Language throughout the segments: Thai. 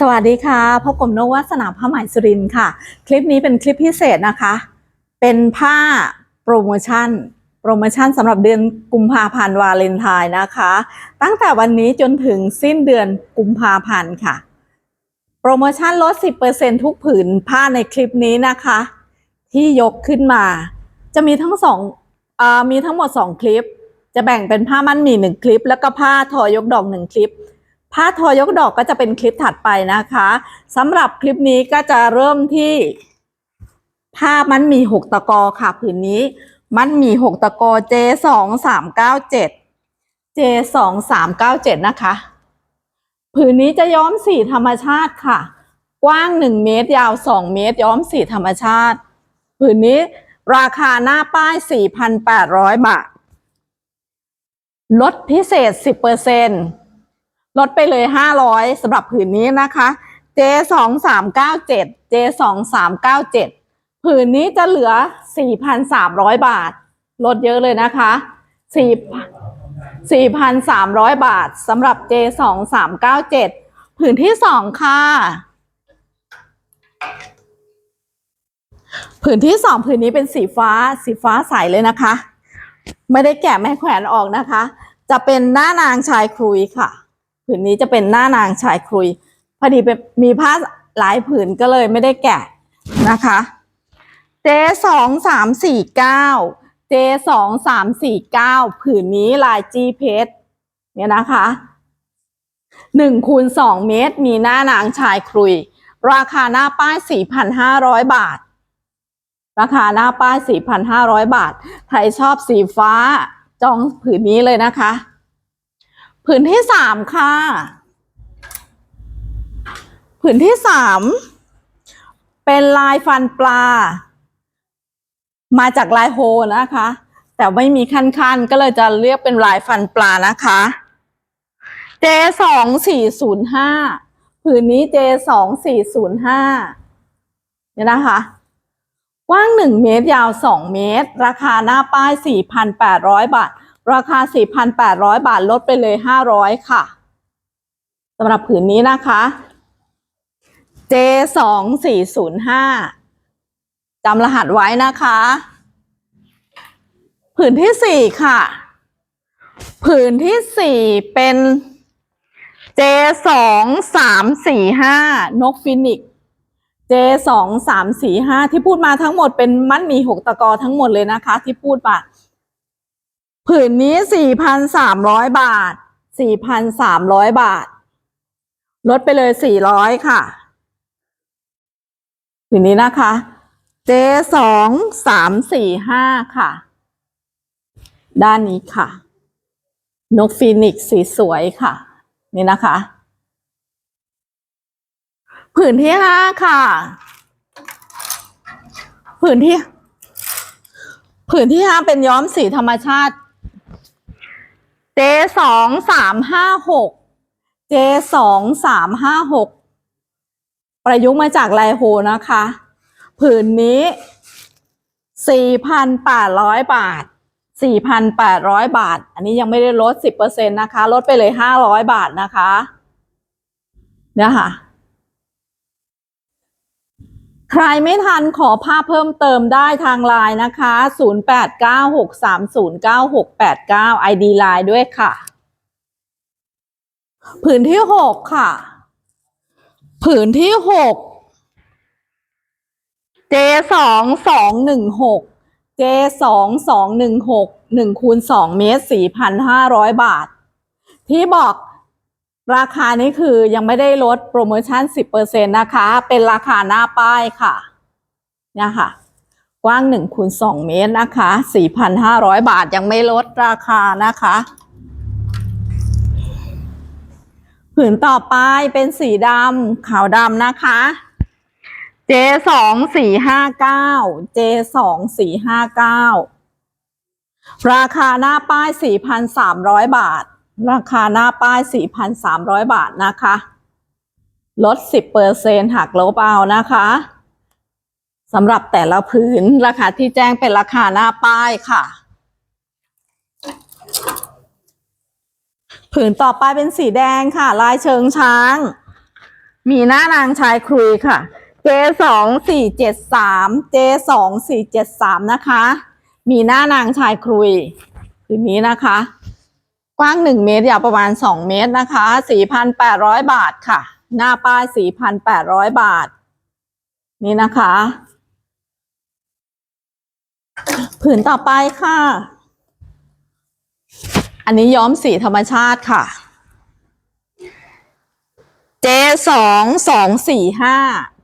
สวัสดีค่ะพบกับนกวัสนาผ้าไหมสุรินค่ะ คลิปนี้เป็นคลิปพิเศษนะคะ เป็นผ้าโปรโมชั่น โปรโมชั่นสำหรับเดือนกุมภาพันธ์วาเลนไทน์นะคะ ตั้งแต่วันนี้จนถึงสิ้นเดือนกุมภาพันธ์ค่ะ โปรโมชั่นลด 10%ทุกผืนผ้าในคลิปนี้นะคะ ที่ยกขึ้นมา จะมีทั้งสองอมีทั้งหมด 2 คลิป จะแบ่งเป็นผ้ามันหมี่หนึ่งคลิป แล้วก็ผ้าทอยกดอกหนึ่งคลิป ผ้าทอยกดอกก็จะเป็นคลิปถัดไปนะคะสำหรับคลิปนี้ก็จะเริ่มที่ ผ้ามันมีหกตะกอค่ะผืนนี้ มันมีหกตะกอ J สองสามเก้าเจ็ด J สองสามเก้าเจ็ดนะคะ ผืนนี้จะย้อมสีธรรมชาติค่ะ กว้างหนึ่งเมตรยาวสองเมตร ย้อมสีธรรมชาติ ผืนนี้ราคาหน้าป้ายสี่พันแปดร้อยบาท ลดพิเศษสิบเปอร์เซ็นต์ ลดไปเลย 500สำหรับผืนนี้นะคะ J สองสามเก้าเจ็ด J สองสามเก้าเจ็ดผืนนี้จะเหลือ 4,300 บาท ลดเยอะเลยนะคะ 4,300 บาทสำหรับ J สองสามเก้าเจ็ดผืนที่สองค่ะ ผืนที่สองผืนนี้เป็นสีฟ้า สีฟ้าใสเลยนะคะ ไม่ได้แกะแม่แขวนออกนะคะ จะเป็นหน้านางชายครุยค่ะ ผืนนี้จะเป็นหน้านางชายครุย พอดีเป็นมีผ้าหลายผืนก็เลยไม่ได้แกะนะคะ J สองสามสี่เก้า J สองสามสี่เก้าผืนนี้ลายจีเพชรเนี่ยนะคะหนึ่งคูณสองเมตร มีหน้านางชายครุย ราคาหน้าป้ายสี่พันห้าร้อยบาท ราคาหน้าป้ายสี่พันห้าร้อยบาท ใครชอบสีฟ้าจองผืนนี้เลยนะคะ ผืนที่สามค่ะ ผืนที่สามเป็นลายฟันปลา มาจากลายโฮนะคะ แต่ไม่มีคันคันๆ ก็เลยจะเรียกเป็นลายฟันปลานะคะ J สองสี่ศูนย์ห้าผืนนี้ J สองสี่ศูนย์ห้าเนี่ยนะคะกว้าง1เมตรยาว2เมตร ราคาหน้าป้าย4,800บาท ราคา 4,800 บาทลดไปเลย 500 ค่ะสำหรับผืนนี้นะคะ J 2 4 0 5 จำรหัสไว้นะคะ ผืนที่ 4 ค่ะ ผืนที่ 4 เป็น J 2 3 4 5 นกฟินิกซ์ J สองสามสี่ห้าที่พูดมาทั้งหมดเป็นมัดมีหกตะกอทั้งหมดเลยนะคะ ที่พูดมา ผืนนี้สี่พันสามร้อยบาทสี่พันสามร้อยบาท ลดไปเลยสี่ร้อยค่ะ ผืนนี้นะคะ J สองสามสี่ห้าค่ะ ด้านนี้ค่ะ นกฟีนิกซ์สีสวยค่ะ นี่นะคะ ผืนที่ห้าค่ะ ผืนที่ ผืนที่ห้าเป็นย้อมสีธรรมชาติ J สองสามห้าหก J สองสามห้าหกประยุกต์มาจากลายโฮนะคะ ผืนนี้สี่พันแปดร้อยบาทสี่พันแปดร้อยบาท อันนี้ยังไม่ได้ลดสิบเปอร์เซ็นต์นะคะ ลดไปเลยห้าร้อยบาทนะคะเนี่ยค่ะ ใครไม่ทันขอภาพเพิ่มเติมได้ทางไลน์นะคะ 0896309689 ID ไลน์ด้วยค่ะ ผืนที่ 6 ค่ะ ผืนที่ 6 J สองสองหนึ่งหก J สองสองหนึ่งหกหนึ่งคูณสองเมตรสี่พันห้าร้อยบาท ที่บอก ราคานี้คือยังไม่ได้ลดโปรโมชั่น 10%นะคะ เป็นราคาหน้าป้ายค่ะเนี่ยค่ะ กว้าง1คูณ2เมตรนะคะ 4,500 บาทยังไม่ลดราคานะคะ ผืนต่อไปเป็นสีดำขาวดำนะคะ J สองสี่ห้าเก้า J สองสี่ห้าเก้าราคาหน้าป้าย 4,300 บาท ราคาหน้าป้าย 4,300 บาทนะคะ ลด 10%หักลบเอานะคะสำหรับแต่ละผืนราคาที่แจ้งเป็นราคาหน้าป้ายค่ะ ผืนต่อไปเป็นสีแดงค่ะ ลายเชิงช้าง มีหน้านางชายครุยค่ะ J สองสี่เจ็ดสาม J สองสี่เจ็ดสามนะคะ มีหน้านางชายครุยคืนนี้นะคะ กว้างหนึ่งเมตรยาวประมาณสองเมตรนะคะสี่พันแปดร้อยบาทค่ะ หน้าป้ายสี่พันแปดร้อยบาท นี่นะคะ ผืนต่อไปค่ะ อันนี้ย้อมสีธรรมชาติค่ะ J สองสองสี่ห้า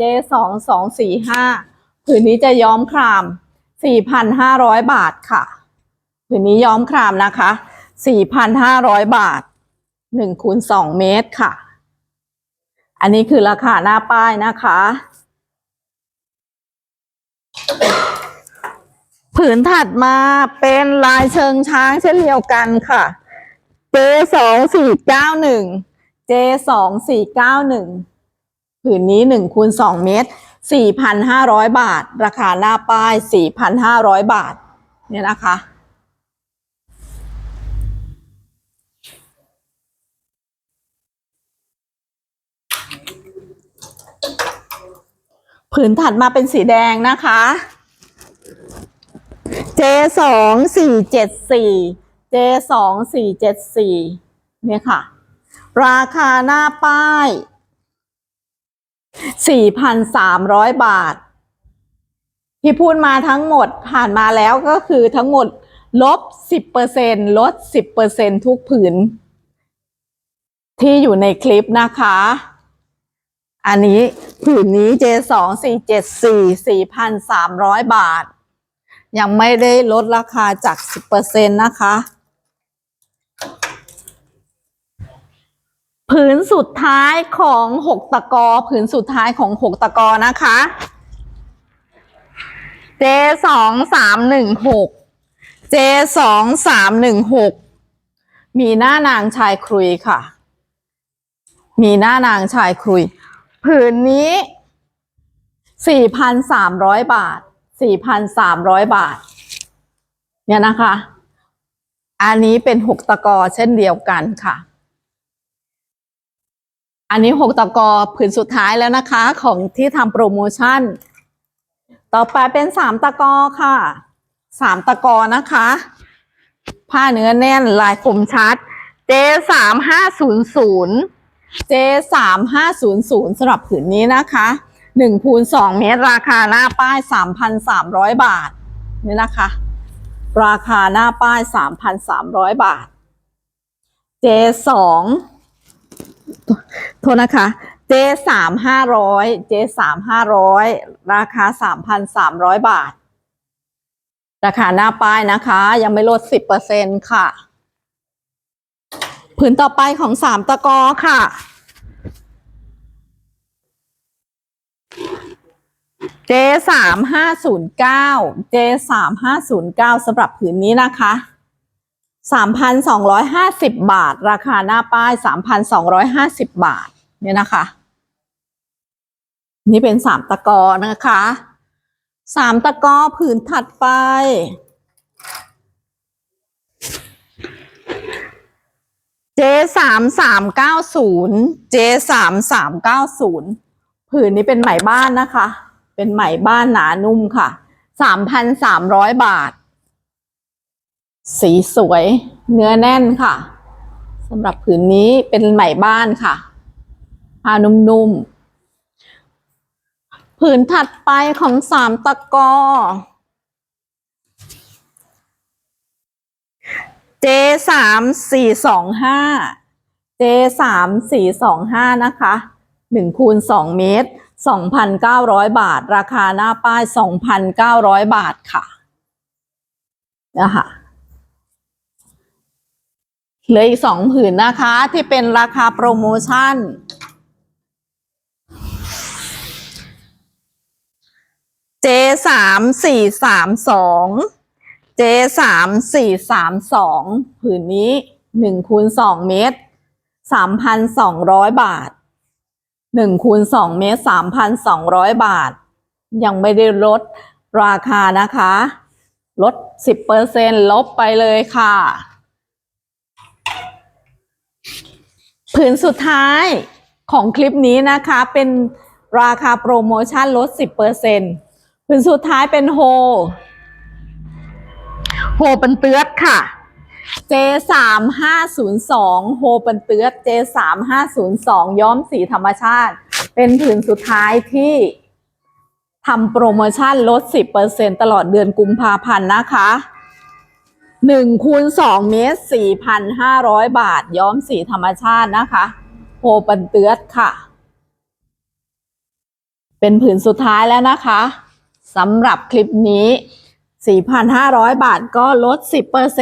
J สองสองสี่ห้าผืนนี้จะย้อมครามสี่พันห้าร้อยบาทค่ะ ผืนนี้ย้อมครามนะคะ สี่พันห้าร้อยบาทหนึ่งคูณสองเมตรค่ะ อันนี้คือราคาหน้าป้ายนะคะผืนถัดมาเป็นลายเชิงช้างเช่นเดียวกันค่ะ J สองสี่เก้าหนึ่ง J สองสี่เก้าหนึ่งผืนนี้หนึ่งคูณสองเมตรสี่พันห้าร้อยบาท ราคาหน้าป้ายสี่พันห้าร้อยบาท เนี่ยนะคะ ผืนถัดมาเป็นสีแดงนะคะ J สองสี่เจ็ดสี่ J สองสี่เจ็ดสี่เนี่ยค่ะ ราคาหน้าป้ายสี่พันสามร้อยบาท ที่พูดมาทั้งหมดผ่านมาแล้วก็คือทั้งหมดลบสิบเปอร์เซ็นลดสิบเปอร์เซ็นทุกผืน ที่อยู่ในคลิปนะคะ อันนี้ ผืนนี้ J สองสี่เจ็ดสี่สี่พันสามร้อยบาท ยังไม่ได้ลดราคาจากสิบเปอร์เซ็นะคะ ผืนสุดท้ายของหกตะกอ ผืนสุดท้ายของหกตะกอนะคะ J สองสามหนึ่งหก J สองสามหนึ่งหกมีหน้านางชายครุยค่ะ มีหน้านางชายครุย ผืนนี้สี่พันสามร้อยบาทสี่พันสามร้อยบาท เนี่ยนะคะ อันนี้เป็นหกตะกอเช่นเดียวกันค่ะ อันนี้หกตะกอผืนสุดท้ายแล้วนะคะ ของที่ทำโปรโมชั่น ต่อไปเป็นสามตะกอค่ะสามตะกอนะคะ ผ้าเนื้อแน่นลายคมชัด J สามห้าศูนย์ศูนย์ J สามห้าศูนย์ศูนย์สำหรับผืนนี้นะคะหนึ่งคูณสองเมตร ราคาหน้าป้ายสามพันสามร้อยบาท นี่นะคะ ราคาหน้าป้ายสามพันสามร้อยบาท J สองโทษนะคะ J สามห้าร้อย J สามห้าร้อยราคาสามพันสามร้อยบาท ราคาหน้าป้ายนะคะ ยังไม่ลดสิบเปอร์เซ็นค่ะ ผืนต่อไปของสามตะกอค่ะ J สามห้าศูนย์เก้า J สามห้าศูนย์เก้าสำหรับผืนนี้นะคะสามพันสองร้อยห้าสิบบาท ราคาหน้าป้ายสามพันสองร้อยห้าสิบบาท เนี่ยนะคะ นี่เป็นสามตะกอนะคะสามตะกอผืนถัดไป J สามสามเก้าศูนย์ J สามสามเก้าศูนย์ผืนนี้เป็นไหมบ้านนะคะ เป็นไหมบ้านหนานุ่มค่ะสามพันสามร้อยบาท สีสวย เนื้อแน่นค่ะสำหรับผืนนี้เป็นไหมบ้านค่ะผ้านุ่มๆ ผืนถัดไปของสามตะกอ J สามสี่สองห้า J สามสี่สองห้านะคะหนึ่งคูณสองเมตรสองพันเก้าร้อยบาท ราคาหน้าป้ายสองพันเก้าร้อยบาทค่ะนะคะเหลืออีกสองผืนนะคะที่เป็นราคาโปรโมชั่น J สามสี่สามสอง J สามสี่สามสองผืนนี้หนึ่งคูณสองเมตรสามพันสองร้อยบาทหนึ่งคูณสองเมตรสามพันสองร้อยบาท ยังไม่ได้ลดราคานะคะ ลดสิบเปอร์เซ็นลบไปเลยค่ะผืนสุดท้ายของคลิปนี้นะคะเป็นราคาโปรโมชั่นลด 10%ผืนสุดท้ายเป็นโฮ โฮเป็นเตือดค่ะ J3502 โฮเป็นเตือด J3502 ย้อมสีธรรมชาติ เป็นผืนสุดท้ายที่ทำโปรโมชั่นลด 10%ตลอดเดือนกุมภาพันธ์นะคะ1คูณ2เมตร 4,500 บาท ย้อมสีธรรมชาตินะคะโฮปันเตือดค่ะ เป็นผืนสุดท้ายแล้วนะคะสำหรับคลิปนี้ 4,500 บาทก็ลด 10%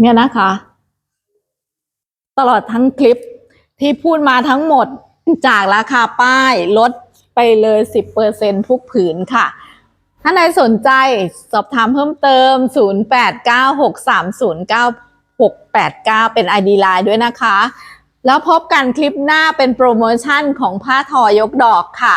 เนี่ยนะคะ ตลอดทั้งคลิปที่พูดมาทั้งหมดจากราคาป้ายลดไปเลย 10%ทุกผืนค่ะ ถ้าใครสนใจสอบถามเพิ่มเติม 0896309689 เป็น ID Line ด้วยนะคะ แล้วพบกันคลิปหน้าเป็นโปรโมชั่นของผ้าทอยกดอกค่ะ